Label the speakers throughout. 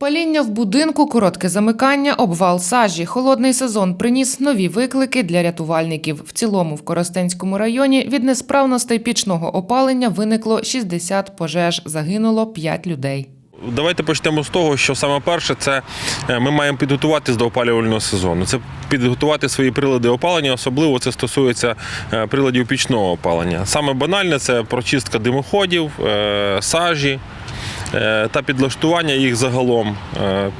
Speaker 1: Паління в будинку, коротке замикання, обвал сажі. Холодний сезон приніс нові виклики для рятувальників. В цілому в Коростенському районі від несправностей пічного опалення виникло 60 пожеж, загинуло 5 людей.
Speaker 2: Давайте почнемо з того, що саме перше, це е, ми маємо підготуватись до опалювального сезону. Це підготувати свої прилади опалення, особливо це стосується е, приладів пічного опалення. Саме банальне це прочистка димоходів, е, сажі. Е, Та підлаштування їх загалом, е,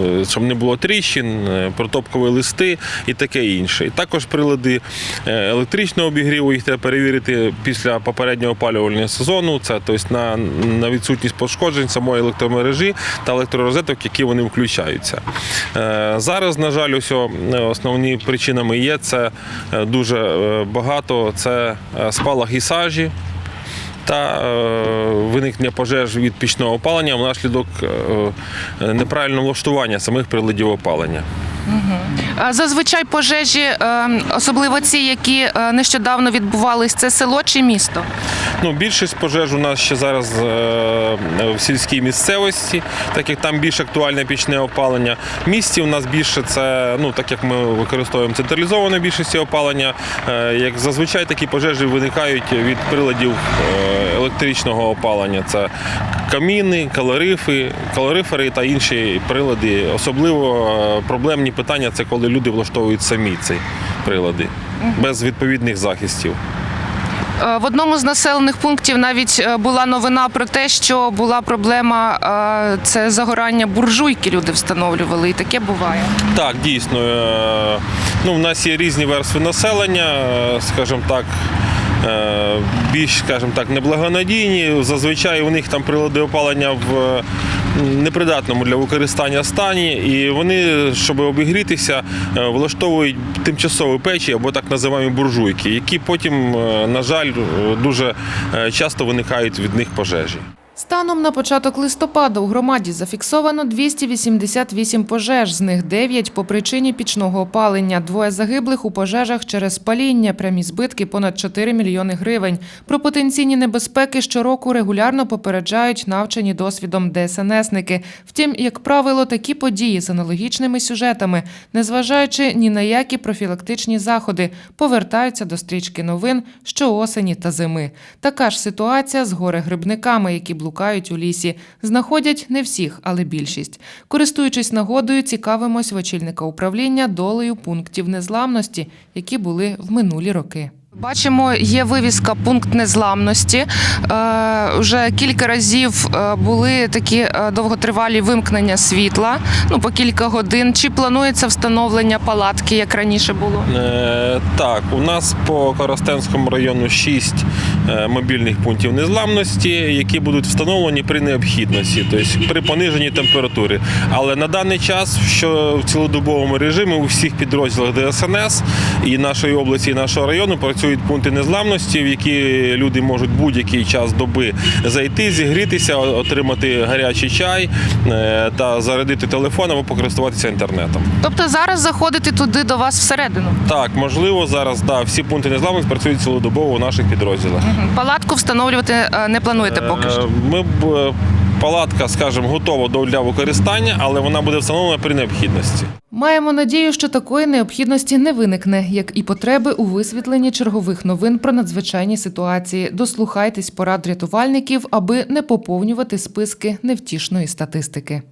Speaker 2: е, щоб не було тріщин, протопкові листи і таке інше. І також прилади електричного обігріву, їх треба перевірити після попереднього опалювального сезону. Це тобто на, на відсутність пошкоджень самої електромережі та електророзеток, які вони включаються. Зараз, на жаль, ось основні причинами є це дуже багато. Це спалах і сажі та е, виникнення пожеж від пічного опалення внаслідок е, неправильного влаштування самих приладів опалення.
Speaker 1: Зазвичай пожежі, е, особливо ці, які е, нещодавно відбувались, це село чи місто?
Speaker 2: Ну, більшість пожеж у нас ще зараз е, в сільській місцевості, так як там більш актуальне пічне опалення. В місті у нас більше це, ну так як ми використовуємо централізоване більшості опалення, як зазвичай такі пожежі виникають від приладів електричного опалення. Це каміни, калорифи, калорифери та інші прилади. Особливо проблемні питання це коли люди влаштовують самі ці прилади без відповідних захистів.
Speaker 1: Е, В одному з населених пунктів навіть е, була новина про те, що була проблема е, це загорання буржуйки. Люди встановлювали, і таке буває.
Speaker 2: Так, дійсно. Ну, в нас є різні верстви населення, скажімо так. Більш, скажімо так, неблагонадійні. Зазвичай у них там прилади опалення в непридатному для використання стані, і вони, щоб обігрітися, е, влаштовують тимчасові печі або так називаємо буржуйки, які потім, е, на жаль, е, дуже часто виникають від них пожежі.
Speaker 1: Станом на початок листопада у громаді зафіксовано 288 пожеж, з них 9 по причині пічного опалення. Двоє загиблих у пожежах через паління, прямі збитки понад 4 мільйони гривень. Про потенційні небезпеки щороку регулярно попереджають навчені досвідом ДСНСники. Втім, як правило, такі події з аналогічними сюжетами, незважаючи ні на які профілактичні заходи, повертаються до стрічки новин щоосені та зими. Така ж ситуація з горе-грибниками, які блукають у лісі. Знаходять не всіх, але більшість. Користуючись нагодою, цікавимось в очільника управління долею пунктів незламності, які були в минулі роки. Бачимо, є вивіска пункт незламності. Е, вже кілька разів е, були такі е, довготривалі вимкнення світла, ну по кілька годин. Чи планується встановлення палатки, як раніше було?
Speaker 2: Так, у нас по Коростенському району 6 мобільних пунктів незламності, які будуть встановлені при необхідності, тобто при пониженні температури. Але на даний час, що в цілодобовому режимі у всіх підрозділах ДСНС і нашої області, і нашого району працюють пункти незламності, в які люди можуть будь-який час доби зайти, зігрітися, отримати гарячий чай е, та зарядити телефон або покористуватися інтернетом.
Speaker 1: Тобто зараз заходити туди до вас всередину.
Speaker 2: Так, можливо, зараз да, всі пункти незламності працюють цілодобово у наших підрозділах.
Speaker 1: Палатку встановлювати е, не плануєте поки що.
Speaker 2: Е, Ми б е, палатка, скажімо, готова для використання, але вона буде встановлена при необхідності.
Speaker 1: Маємо надію, що такої необхідності не виникне, як і потреби у висвітленні чергових новин про надзвичайні ситуації. Дослухайтесь порад рятувальників, аби не поповнювати списки невтішної статистики.